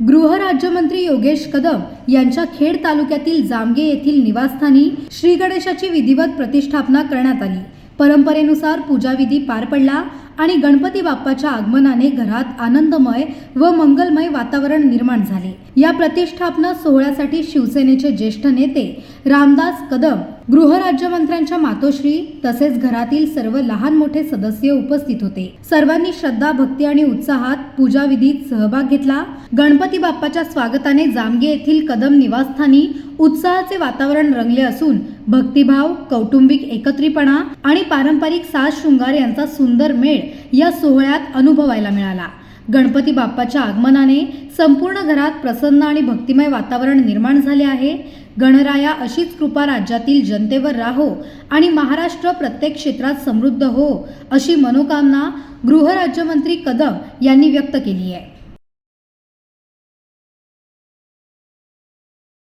गृहराज्यमंत्री योगेश कदम यांच्या खेड तालुक्यातील जामगे येथील निवासस्थानी श्री गणेशाची विधिवत प्रतिष्ठापना करण्यात आली. परंपरेनुसार पूजाविधी पार पडला आणि गणपती बाप्पाच्या आगमनाने घरात आनंदमय व मंगलमय वातावरण निर्माण झाले. या प्रतिष्ठापना सोहळ्यासाठी शिवसेनेचे ज्येष्ठ नेते रामदास कदम गृहराज्यमंत्र्यांच्या मातोश्री तसेच घरातील सर्व लहान मोठे सदस्य उपस्थित होते. सर्वांनी श्रद्धा भक्ती आणि उत्साहात पूजाविधीत सहभाग घेतला. गणपती बाप्पाच्या स्वागताने जामगे येथील कदम निवासस्थानी उत्साहाचे वातावरण रंगले असून भक्तिभाव कौटुंबिक एकत्रीपणा आणि पारंपरिक साज शृंगार यांचा सुंदर मेळ या सोहळ्यात अनुभवायला मिळाला. गणपती बाप्पाच्या आगमनाने संपूर्ण घरात प्रसन्न आणि भक्तिमय वातावरण निर्माण झाले आहे. गणराया अशीच कृपा राज्यातील जनतेवर राहो आणि महाराष्ट्र प्रत्येक क्षेत्रात समृद्ध हो अशी मनोकामना गृहराज्यमंत्री कदम यांनी व्यक्त केली आहे.